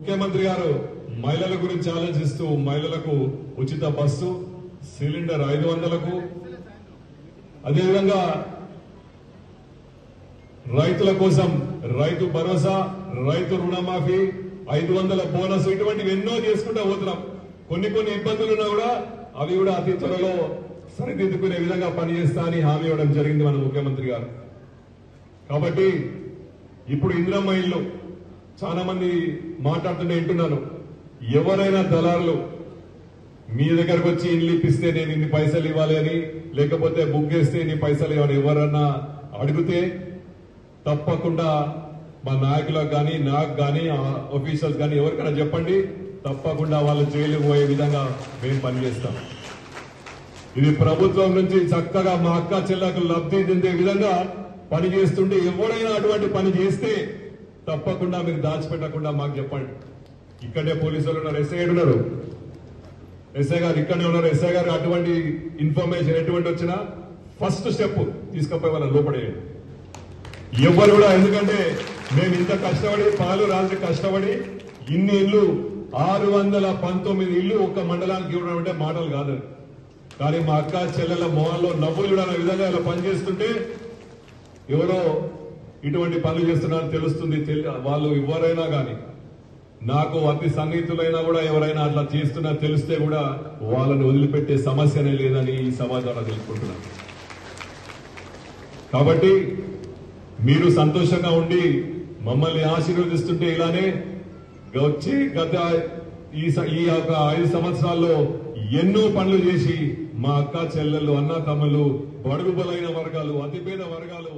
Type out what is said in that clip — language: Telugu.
ముఖ్యమంత్రి గారు మహిళల గురించి ఆలోచిస్తూ మహిళలకు ఉచిత బస్సు సిలిండర్ ఐదు వందలకు. అదేవిధంగా రైతుల కోసం రైతు భరోసా రైతు రుణమాఫీ ఐదు వందల బోనస్ ఇటువంటివి ఎన్నో చేసుకుంటూ పోతున్నాం. కొన్ని కొన్ని ఇబ్బందులు ఉన్నా కూడా అవి కూడా అతి త్వరలో సరిదిద్దుకునే విధంగా పనిచేస్తా అని హామీ ఇవ్వడం జరిగింది మన ముఖ్యమంత్రి గారు. కాబట్టి ఇప్పుడు ఇంద్రమ్మ ఇల్లు చాలా మంది మాట్లాడుతుంటే వింటున్నాను. ఎవరైనా దళారులు మీ దగ్గరకు వచ్చి ఇల్లు ఇప్పిస్తే నేను ఇన్ని పైసలు ఇవ్వాలి అని లేకపోతే బుక్ చేస్తే ఇన్ని పైసలు ఇవ్వాలి ఎవరన్నా అడిగితే తప్పకుండా మా నాయకులకు కానీ నాకు కానీ ఆఫీసర్స్ కానీ ఎవరికైనా చెప్పండి. తప్పకుండా వాళ్ళు జైలుకు పోయే విధంగా మేము పనిచేస్తాం. ఇది ప్రభుత్వం నుంచి చక్కగా మా అక్క చెల్లకు లబ్ధి చెందే విధంగా పని చేస్తుంటే ఎవరైనా అటువంటి పని చేస్తే తప్పకుండా మీరు దాచిపెట్టకుండా మాకు చెప్పండి. ఇక్కడే పోలీసులు ఉన్నారు. ఎస్ఐ గారు ఉన్నారు. ఎస్ఐ గారు ఇక్కడే ఉన్నారు. ఎస్ఐ గారు అటువంటి ఇన్ఫర్మేషన్ ఎటువంటి వచ్చినా ఫస్ట్ స్టెప్ తీసుకపోయి వాళ్ళ లోపడేయండి ఎవరు కూడా ఎందుకంటే మేము ఇంత కష్టపడి పాలు రాత్రి కష్టపడి ఇన్ని ఇల్లు ఆరు వందల పంతొమ్మిది ఇల్లు ఒక మండలానికి ఇవ్వడం అంటే మాటలు కాదు. కానీ మా అక్క చెల్లెల మొహాల్లో నవ్వులు కూడా విధంగా ఇలా పనిచేస్తుంటే ఎవరో ఇటువంటి పనులు చేస్తున్నారని తెలుస్తుంది వాళ్ళు ఎవరైనా కానీ నాకు అతి సన్నిహితులైనా కూడా ఎవరైనా అట్లా చేస్తున్నా తెలిస్తే కూడా వాళ్ళని వదిలిపెట్టే సమస్యనే లేదని ఈ సభ ద్వారా తెలుసుకుంటున్నాను కాబట్టి మీరు సంతోషంగా ఉండి మమ్మల్ని ఆశీర్వదిస్తుంటే ఇలానే వచ్చి గత ఈ స- ఈ యొక్క ఐదు సంవత్సరాల్లో ఎన్నో పనులు చేసి మా అక్క చెల్లెళ్ళు అన్న తమ్ములు బడుగు బలైన వర్గాలు అతిపేద వర్గాలు